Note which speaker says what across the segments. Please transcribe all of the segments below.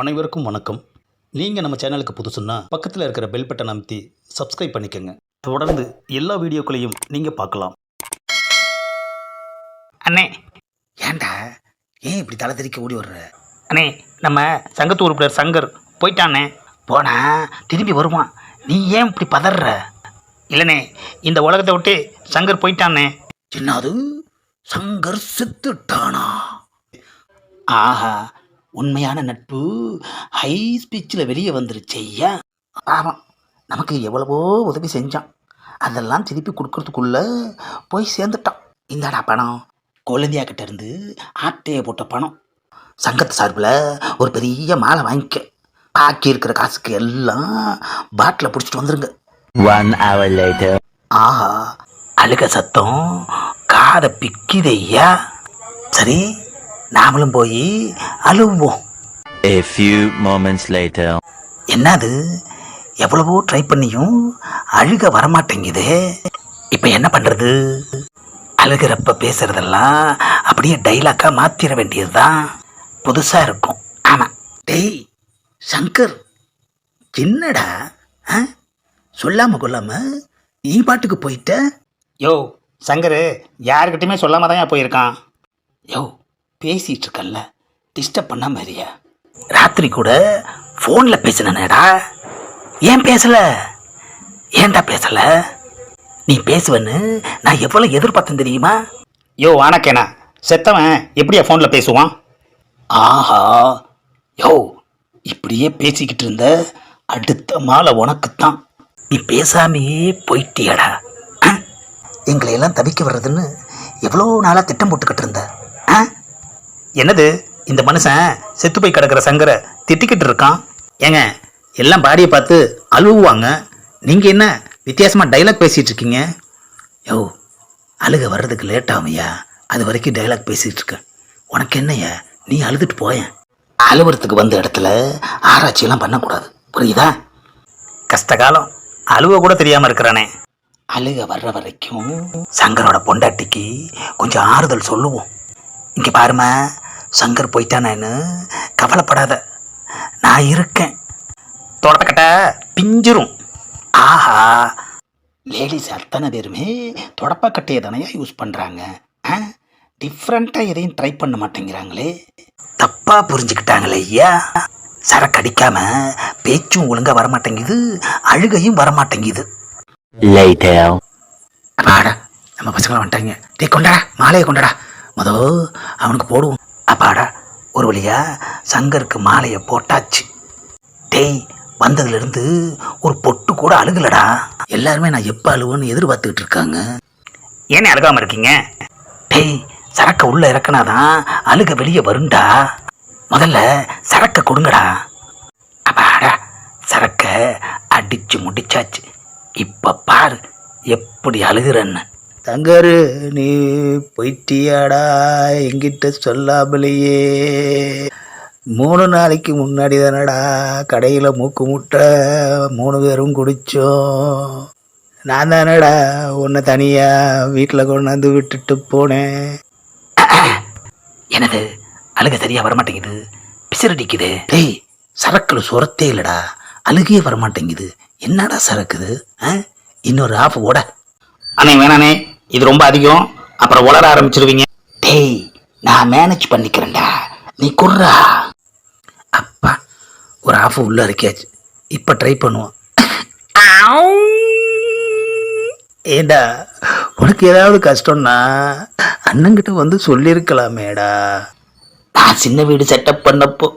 Speaker 1: அனைவருக்கும் வணக்கம். நீங்கள் நம்ம சேனலுக்கு புதுசுன்னா பக்கத்தில் இருக்கிற பெல் பட்டனை அமைத்தி சப்ஸ்கிரைப் பண்ணிக்கோங்க. தொடர்ந்து எல்லா வீடியோக்களையும் நீங்கள் பார்க்கலாம்.
Speaker 2: அண்ணே.
Speaker 3: ஏன்டா? ஏன் இப்படி தலை தெறிக்க ஓடி வர்ற?
Speaker 2: அண்ணே நம்ம சங்கத்து உறுப்பினர் சங்கர் போயிட்டானே
Speaker 3: போனா? திரும்பி வருவான். நீ ஏன் இப்படி பதற
Speaker 2: இல்லைண்ணே இந்த உலகத்தை விட்டு சங்கர் போயிட்டானே
Speaker 3: என்னது? சங்கர் செத்துட்டானா?
Speaker 2: ஆஹா
Speaker 3: உண்மையான நட்பு. ஹை ஸ்பீச்சில் வெளியே வந்துருச்சு ஐயா. ஆமாம் நமக்கு எவ்வளவோ உதவி செஞ்சான். அதெல்லாம் திருப்பி கொடுக்கறதுக்குள்ள போய் சேர்ந்துட்டான். இந்தாடா பணம். குழந்தையா கிட்ட இருந்து ஆட்டையை போட்ட பணம். சங்கத்து சார்பில் ஒரு பெரிய மாலை வாங்கிக்க. பாக்கி இருக்கிற காசுக்கு எல்லாம் பாட்டில் பிடிச்சிட்டு வந்துருங்க.
Speaker 4: One hour later.
Speaker 3: ஆஹா அழுக சத்தம் காதை பிக்குதையா சரி நாமளும் போய் அழுவோம்.
Speaker 4: A few moments later.
Speaker 3: என்னது? எவ்வளவோ ட்ரை பண்ணியும் அழுக வரமாட்டேங்குதே. இப்போ என்ன பண்ணுறது அழுகிறப்ப பேசுறதெல்லாம் அப்படியே டைலாக்கா மாற்றிட வேண்டியதுதான். புதுசாக இருக்கும். ஆமாம் டேய் சங்கர் என்னடா? ஆ? சொல்லாம கொள்ளாம நீ பாட்டுக்கு போயிட்ட?
Speaker 2: யோ சங்கர் யாருக்கிட்டையுமே சொல்லாம தான் போயிருக்கான்.
Speaker 3: யோ பேசிகிட்டு இருக்கல்ல டிஸ்டர்ப் பண்ண மாதிரியா ராத்திரி கூட ஃபோனில் பேசினேடா ஏன் பேசலை? ஏன்டா பேசலை? நீ பேசுவேன்னு நான் எவ்வளோ எதிர்பார்த்தேன் தெரியுமா?
Speaker 2: யோ வானக்கேனா. செத்தவன் எப்படியா ஃபோனில் பேசுவான்?
Speaker 3: ஆஹா. யோ இப்படியே பேசிக்கிட்டு இருந்த அடுத்த மாலை உனக்குத்தான். நீ பேசாமையே போயிட்டியடா. ஆ? தவிக்க வர்றதுன்னு எவ்வளோ நாளாக திட்டம் போட்டுக்கிட்டு இருந்த?
Speaker 2: என்னது? இந்த மனுஷன் செத்து போய் கிடக்கிற சங்கரை திட்டிக்கிட்டு இருக்கான்? ஏங்க எல்லாம் பாடியை பார்த்து அழுவுவாங்க. நீங்கள் என்ன வித்தியாசமாக டைலாக் பேசிகிட்டு இருக்கீங்க?
Speaker 3: யோ அழுக வர்றதுக்கு லேட் ஆகும்யா? அது வரைக்கும் டைலாக் பேசிகிட்டு இருக்க. உனக்கு என்னையா நீ அழுதுட்டு போயேன். அலுவலகத்துக்கு வந்த இடத்துல ஆராய்ச்சியெல்லாம் பண்ணக்கூடாது. புரியுதா?
Speaker 2: கஷ்டகாலம் அழுவ கூட தெரியாமல் இருக்கிறானே.
Speaker 3: அழுக வர்ற வரைக்கும் சங்கரோட பொண்டாட்டிக்கு கொஞ்சம் ஆறுதல் சொல்லுவோம். இங்கே பாருமா சங்கர் போயிட்டானேன்னு கவலைப்படாத நான் இருக்கேன்.
Speaker 2: தோட்டக்கட்டை பிஞ்சிரும்.
Speaker 3: ஆஹா. லேடிஸ் அத்தனை பேருமே தொடப்பக்கட்டையை தானே யூஸ் பண்ணுறாங்க ஆ? டிஃப்ரெண்ட்டாக எதையும் ட்ரை பண்ண மாட்டேங்கிறாங்களே. தப்பாக புரிஞ்சுக்கிட்டாங்களே ஐயா. சரக்கு அடிக்காம பேச்சும் ஒழுங்காக வரமாட்டேங்குது அழுகையும் வரமாட்டேங்குது. நம்ம பசங்களை வந்துட்டாங்க. டே கொண்டாடா மாலையை கொண்டாடா. மொதோ அவனுக்கு போடுவோம். அப்பாடா ஒரு வழியா சங்கருக்கு மாலையை போட்டாச்சு. டேய் வந்ததுலேருந்து ஒரு பொட்டு கூட அழுகலடா. எல்லாருமே நான் எப்போ அழுவேன்னு எதிர்பார்த்துக்கிட்டு இருக்காங்க.
Speaker 2: ஏனே அழுகாமல் இருக்கீங்க?
Speaker 3: டேய் சரக்கை உள்ள இறக்குனாதான் அழுக வெளியே வரும்டா. முதல்ல சரக்கை கொடுங்கடா. அப்பாடா சரக்கை அடிச்சு முடிச்சாச்சு. இப்ப பாரு எப்படி அழுகிறன்னு. தங்கரு நீ போயிட்டியாடா எங்கிட்ட சொல்லாமலேயே. மூணு நாளைக்கு முன்னாடி தானடா கடையில் மூக்கு முட்டை மூணு பேரும் குடித்தோம் நான் தானடா உன்னை தனியாக வீட்டில் கொண்டாந்து விட்டுட்டு போனேன். எனது அழுக சரியாக வரமாட்டேங்குது. பிசிறடிக்குது. டேய் சரக்கில் சுரத்தே இல்லைடா. அழுகையே வரமாட்டேங்குது. என்னடா சரக்குது ஆ? இன்னொரு ஆஃப் ஓட.
Speaker 2: அண்ணே வேணானே இது ரொம்ப அதிகம். அப்புறம் உளர ஆரம்பிச்சிருவீங்க.
Speaker 3: டேய் நான் மேனேஜ் பண்ணிக்கிறேன்டா. நீ குர்றா அப்பா ஒரு ஆஃப் உள்ள இருக்கியாச்சு. இப்போ ட்ரை பண்ணுவோம். ஏண்டா உனக்கு ஏதாவது கஷ்டம்னா அண்ணங்கிட்ட வந்து சொல்லியிருக்கலாமேடா. நான் சின்ன வீடு செட்டப் பண்ணப்போ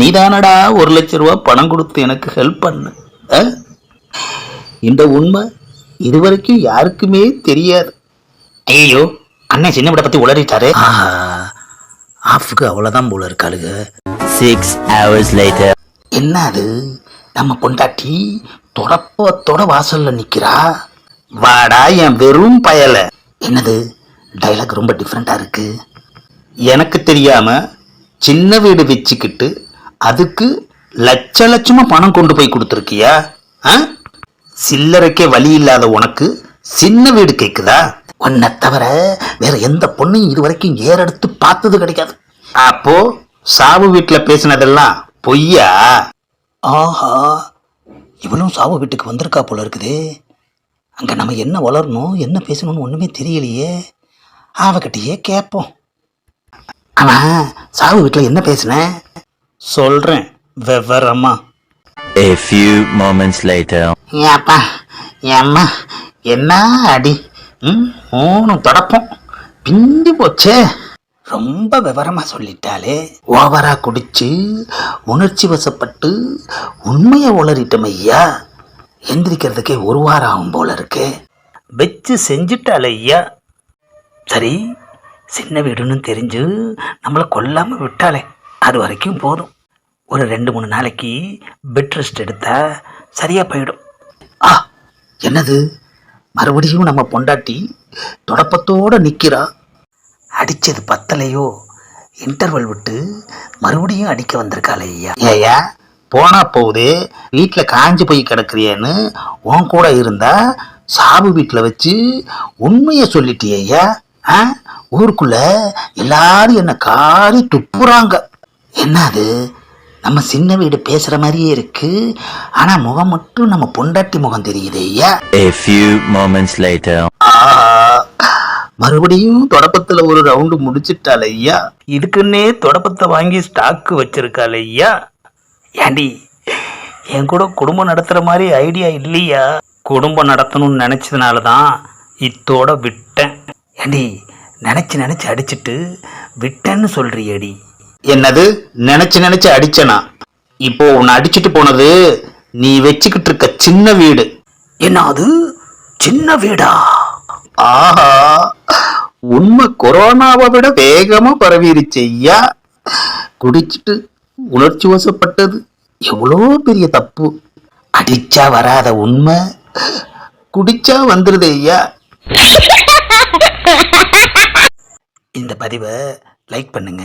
Speaker 3: நீதானடா ஒரு லட்ச ரூபா பணம் கொடுத்து எனக்கு ஹெல்ப் பண்ண இந்த உண்மை இதுவரைக்கும் யாருக்குமே தெரியாது.
Speaker 2: ஐயோ அண்ணன் சின்ன விட பற்றி உளறிட்டாரு.
Speaker 3: ஆஹா ஆஃபுக்கு அவ்வளோதான் போல இருக்காளுங்க
Speaker 4: Six hours later.
Speaker 3: என்ன அது? நம்ம பொண்டாட்டி தொடப்பத்தோட வாசல்ல நிக்கிறா?
Speaker 2: வாடா என் வெறும் பயல.
Speaker 3: என்னது? டைலாக் ரொம்ப டிஃப்ரெண்டா இருக்கு.
Speaker 2: எனக்கு தெரியாம சின்ன வீடு வச்சுக்கிட்டு அதுக்கு லட்ச லட்சமா பணம் கொண்டு போய் கொடுத்துருக்கியா? ஆ? சில்லறைக்கே வழி இல்லாத உனக்கு சின்ன வீடு கேக்குதா?
Speaker 3: உன்னை தவிர வேற எந்த பொண்ணையும் இது வரைக்கும் ஏறெடுத்து பார்த்தது கிடைக்காது.
Speaker 2: அப்போ சாவு வீட்டில் பேசினதெல்லாம் பொய்யா?
Speaker 3: ஆஹா இவளும் சாவு வீட்டுக்கு வந்திருக்கா போல இருக்குதே. அங்கே நம்ம என்ன வளரணும் என்ன பேசணும்னு ஒன்றுமே தெரியலையே. அவகிட்டயே கேட்போம் அவன் சாவு வீட்டில் என்ன பேசுனேன்
Speaker 2: சொல்றேன் விவரமா.
Speaker 4: A few moments later.
Speaker 2: ஏப்பா ஏம்மா என்ன அடி? ம் மூணு தொடப்போம். பிந்தி போச்சே.
Speaker 3: ரொம்ப விவரமாக சொல்லிட்டாலே.
Speaker 2: ஓவராக குடிச்சு உணர்ச்சி வசப்பட்டு உண்மையை உளறிட்டோம் ஐயா.
Speaker 3: எந்திரிக்கிறதுக்கே ஒரு வாரம் ஆகும் போல இருக்கு.
Speaker 2: வச்சு செஞ்சுட்டாலே ஐயா.
Speaker 3: சரி சின்ன வீடுன்னு தெரிஞ்சு நம்மளை கொல்லாமல் விட்டாலே. அது வரைக்கும் போதும். ஒரு ரெண்டு மூணு நாளைக்கு பெட் ரெஸ்ட் எடுத்தா சரியாக போயிடும். ஆ என்னது? மறுபடியும் நம்ம பொண்டாட்டி தொடப்பத்தோடு நிற்கிறா அடித்தது பத்தலையோ? இன்டர்வல் விட்டு மறுபடியும் அடிக்க வந்திருக்காளே ஐயா.
Speaker 2: ஏயா போனா போகுது. வீட்டில் காஞ்சு போய் கிடக்குறியேன்னு உன் கூட இருந்தா சாபு வீட்டில் வச்சு உண்மையை சொல்லிட்டியா ஆ ஊருக்குள்ள எல்லாரும் என்னை காரி துப்புறாங்க.
Speaker 3: என்னது? நம்ம சின்ன வீடு பேசுகிற மாதிரியே இருக்கு. ஆனால் முகம் மட்டும் நம்ம பொண்டாட்டி முகம் தெரியுதே ஐயா.
Speaker 4: A few moments later.
Speaker 2: மறுபடியும் தொடப்பத்தில் ஒரு ரவுண்டு முடிச்சிட்டாள் ஐயா. இதுக்குன்னே தொடப்பத்தை வாங்கி ஸ்டாக்கு வச்சிருக்காள் ஐயா.
Speaker 3: ஏண்டி என் கூட குடும்பம் நடத்துகிற மாதிரி ஐடியா இல்லையா?
Speaker 2: குடும்பம் நடத்தணும்னு நினச்சதுனால தான் இத்தோட விட்டேன்.
Speaker 3: ஏண்டி நினச்சி நினச்சி அடிச்சிட்டு விட்டேன்னு சொல்றியேடி.
Speaker 2: என்னது? நினைச்சு நினைச்சு அடிச்சனா? இப்போ உன்னை அடிச்சிட்டு போனது நீ வச்சுக்கிட்டு இருக்க சின்ன வீடு.
Speaker 3: என்ன அது சின்ன வீடா?
Speaker 2: ஆஹா. உண்மை கொரோனாவை விட வேகமா பரவிருச்சு ஐயா. குடிச்சிட்டு உணர்ச்சி வசப்பட்டது. எவ்வளோ பெரிய தப்பு.
Speaker 3: அடிச்சா வராத உண்மை.
Speaker 2: குடிச்சா வந்துருது ஐயா.
Speaker 3: இந்த பதிவை லைக் பண்ணுங்க.